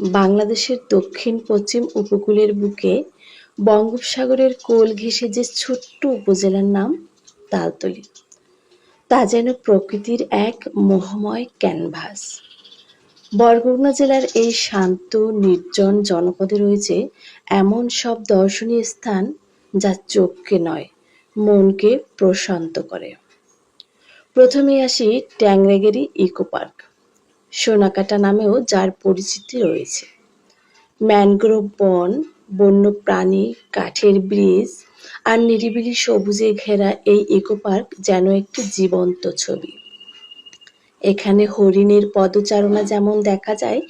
বাংলাদেশের দক্ষিণ, পশ্চিম উপকূলের বুকে বঙ্গোপসাগরের কোল ঘেঁষে যে ছোট্ট উপজেলার নাম তালতলী তা যেন প্রকৃতির এক মোহময় ক্যানভাস। বরগুনা জেলার এই শান্ত, নির্জন জনপদে রয়েছে এমন সব দর্শনীয় স্থান যা চোখকে নয়, মনকে প্রশান্ত করে। প্রথমে আসি ট্যাংরাগেরি ইকো পার্ক। সোনাকাটা নামেও যার পরিচিতি রয়েছে। ম্যানগ্রোভ বন, বন্য প্রাণী, কাঠের ব্রিজ আর নিরিবিলি সবুজে ঘেরা এই ইকো পার্ক যেন একটি জীবন্ত ছবি। এখানে হরিণের পদচারণা যেমন দেখা যায়,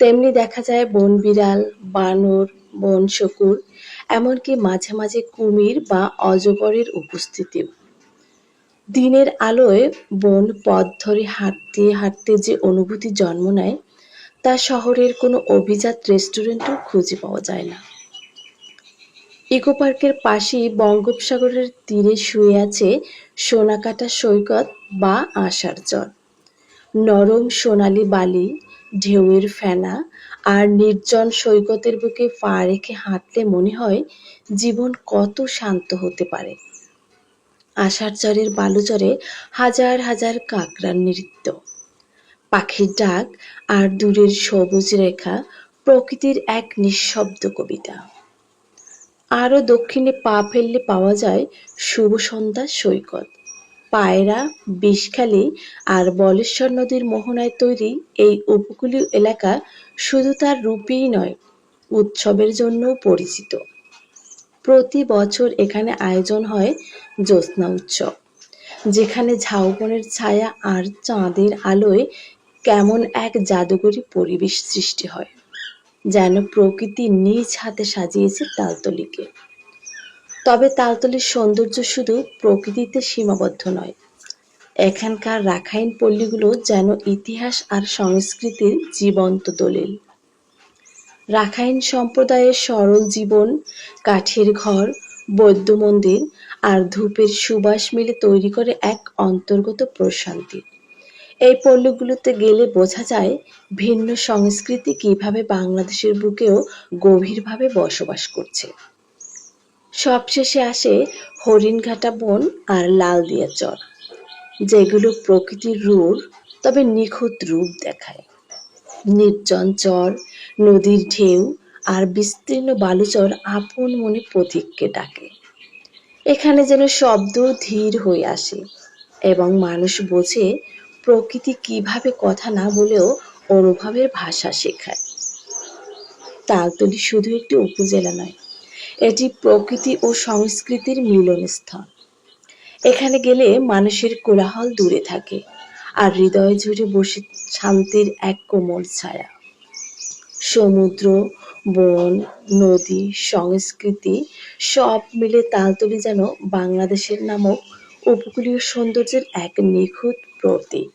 তেমনি দেখা যায় বন বিড়াল বানর বন শকুর এমনকি মাঝে মাঝে কুমির বা অজগরের উপস্থিতিও। দিনের আলোয় বন, পথ ধরে হাঁটতে হাঁটতে যে অনুভূতি জন্ম নেয়, তা শহরের কোনো অভিজাত রেস্টুরেন্টেও খুঁজে পাওয়া যায় না। ইকো পার্কের পাশেই বঙ্গোপসাগরের তীরে শুয়ে আছে সোনাকাটা সৈকত বা আষাঢ় চর নরম সোনালি বালি, ঢেউয়ের ফেনা আর নির্জন সৈকতের বুকে পা রেখে হাঁটলে মনে হয় জীবন কত শান্ত হতে পারে। আষাঢ় চরের বালুচরে হাজার হাজার কাকড়ার নৃত্য। পাখির ডাক আর দূরের সবুজ রেখা প্রকৃতির এক নিঃশব্দ কবিতা। আরও দক্ষিণে পা ফেললে পাওয়া যায় শুভ সন্ধ্যা সৈকত। পায়রা, বিষখালী আর বলেশ্বর নদীর মোহনায় তৈরি এই উপকূলীয় এলাকা শুধু তার রূপেই নয়, উৎসবের জন্যও পরিচিত। প্রতি বছর এখানে আয়োজন হয় জ্যোৎস্না উৎসব, যেখানে ঝাউবনের ছায়া আর চাঁদের আলোয় কেমন এক জাদুকরী পরিবেশ সৃষ্টি হয়, যেন প্রকৃতি নিজ হাতে সাজিয়েছে তালতলিকে। তবে তালতলির সৌন্দর্য শুধু প্রকৃতিতে সীমাবদ্ধ নয়, এখানকার রাখাইন পল্লীগুলো যেন ইতিহাস আর সংস্কৃতির জীবন্ত দলিল। রাখাইন সম্প্রদায়ের সরল জীবন, কাঠের ঘর, বৌদ্ধ মন্দির আর ধূপের সুবাস মিলে তৈরি করে এক অন্তর্গত প্রশান্তি। এই পল্লীগুলোতে গেলে বোঝা যায় ভিন্ন সংস্কৃতি কীভাবে বাংলাদেশের বুকেও গভীরভাবে বসবাস করছে। সবশেষে আসে হরিণঘাটা বন আর লালদিয়া চর, যেগুলো প্রকৃতির রূপ, তবে নিখুঁত রূপ দেখায়। নির্জন চর নদীর ঢেউ আর বিস্তীর্ণ বালুচর আপন মনে পথিককে ডাকে। এখানে যেন শব্দ ধীর হয়ে আসে এবং মানুষ বোঝে প্রকৃতি কীভাবে কথা না বলেও অনুভবের ভাষা শেখায়। তালতলি শুধু একটি উপজেলা নয়, এটি প্রকৃতি ও সংস্কৃতির মিলনস্থল। এখানে গেলে মানুষের কোলাহল দূরে থাকে। আর হৃদয় জুড়ে বসে শান্তির এক কোমল ছায়া। সমুদ্র, বন, নদী, সংস্কৃতি সব মিলে তালতলি যেন বাংলাদেশের নামক উপকূলীয় সৌন্দর্যের এক নিখুঁত প্রতীক।